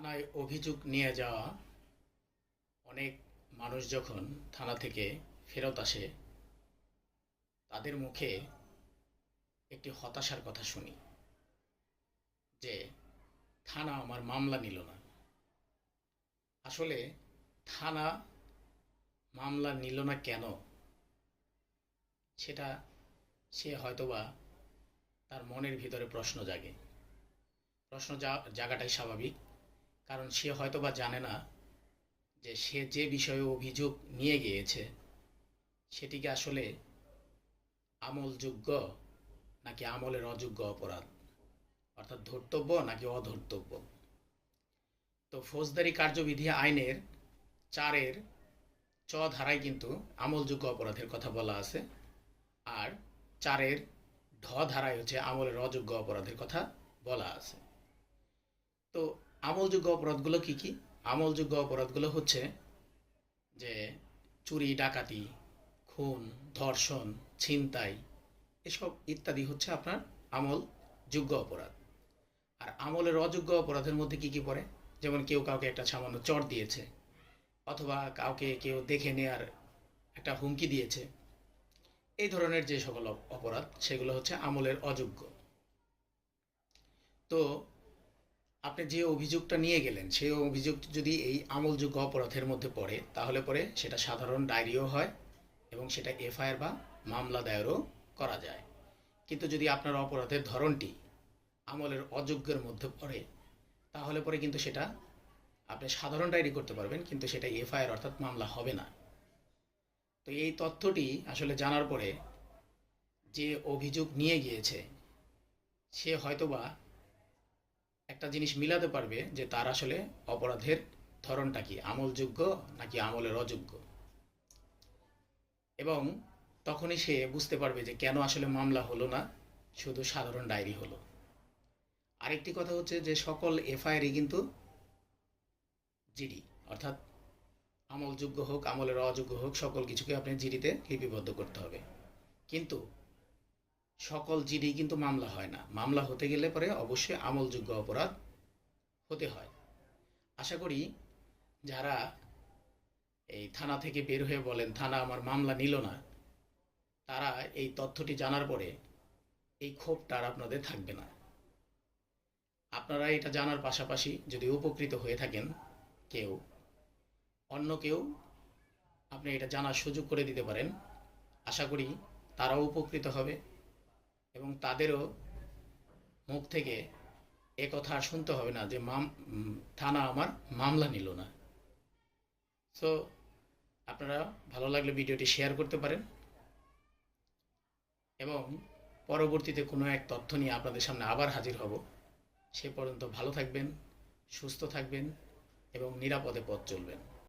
থানায় অভিযোগ নিয়ে যাওয়া অনেক মানুষ যখন থানা থেকে ফেরত আসে, তাদের মুখে একটি হতাশার কথা শুনি যে, থানা আমার মামলা নিল না। আসলে থানা মামলা নিল না কেন? সেটা সে হয়তোবা তার মনের ভিতরে প্রশ্ন জাগে। প্রশ্ন জাগাটাই স্বাভাবিক। কারণ সে হয়তো বা জানে না যে সে যে বিষয়ে অভিযোগ নিয়ে গিয়েছে, সেটিকে আসলে আমলযোগ্য নাকি আমলের অযোগ্য অপরাধ? অর্থাৎ ধর্তব্য নাকি অধর্তব্য? তো ফৌজদারি কার্যবিধি আইনের চারের চ ধারায় কিন্তু আমলযোগ্য অপরাধের কথা বলা আছে, আর চারের ঢ ধারায় হচ্ছে আমলের অযোগ্য অপরাধের কথা বলা আছে। তো আমলযোগ্য অপরাধগুলো কি কি? আমলযোগ্য অপরাধগুলো হচ্ছে যে চুরি, ডাকাতি, খুন, ধর্ষণ, ছিনতাই এসব ইত্যাদি হচ্ছে আপনার আমলযোগ্য অপরাধ। আর আমলের অযোগ্য অপরাধের মধ্যে কি কি পড়ে? যেমন কেউ কাউকে একটা সামান্য চট দিয়েছে অথবা কাউকে কেউ দেখে নেয়ার একটা হুমকি দিয়েছে। এই ধরনের যে সকল অপরাধ, সেগুলো হচ্ছে আমলের অযোগ্য। তো আপনি যে অভিযোগটা নিয়ে গেলেন সেই অভিযোগ যদি এই আমলযোগ্য অপরাধের মধ্যে পড়ে, তাহলে পরে সেটা সাধারণ ডায়েরিও হয় এবং সেটা এফআইআর বা মামলা দায়েরও করা যায়। কিন্তু যদি আপনার অপরাধের ধরনটি আমলের অযোগ্যের মধ্যে পড়ে, তাহলে পরে কিন্তু সেটা আপনি সাধারণ ডায়েরি করতে পারবেন, কিন্তু সেটা এফআইআর অর্থাৎ মামলা হবে না। তো এই তথ্যটি আসলে জানার পরে যে অভিযোগ নিয়ে গিয়েছে, সে হয়তোবা একটা জিনিস মিলাতে পারবে যে তার আসলে অপরাধের ধরনটা কি? আমলযোগ্য নাকি আমলের অযোগ্য? এবং তখনই সে বুঝতে পারবে যে কেন আসলে মামলা হলো না, শুধু সাধারণ ডায়েরি হলো। আরেকটি কথা হচ্ছে যে সকল এফআইআরই কিন্তু জিডি, অর্থাৎ আমলযোগ্য হোক, আমলের অযোগ্য হোক, সকল কিছুকে আপনি জিডিতে লিপিবদ্ধ করতে হবে। কিন্তু সকল জিডি কিন্তু মামলা হয় না। মামলা হতে গেলে পরে অবশ্যই আমলযোগ্য অপরাধ হতে হয়। আশা করি যারা এই থানা থেকে বের হয়ে বলেন, থানা আমার মামলা নিল না, তারা এই তথ্যটি জানার পরে এই ক্ষোভটা আর আপনাদের থাকবে না। আপনারা এটা জানার পাশাপাশি যদি উপকৃত হয়ে থাকেন, কেউ, অন্য কেউ, আপনি এটা জানার সুযোগ করে দিতে পারেন। আশা করি তারাও উপকৃত হবে। এবং তাদেরও মুখ থেকে এ কথা আর শুনতে হবে না যে মাম থানা আমার মামলা নিল না। সো আপনারা ভালো লাগলে ভিডিওটি শেয়ার করতে পারেন। এবং পরবর্তীতে কোনো এক তথ্য নিয়ে আপনাদের সামনে আবার হাজির হব। সে পর্যন্ত ভালো থাকবেন, সুস্থ থাকবেন এবং নিরাপদে পথ চলবেন।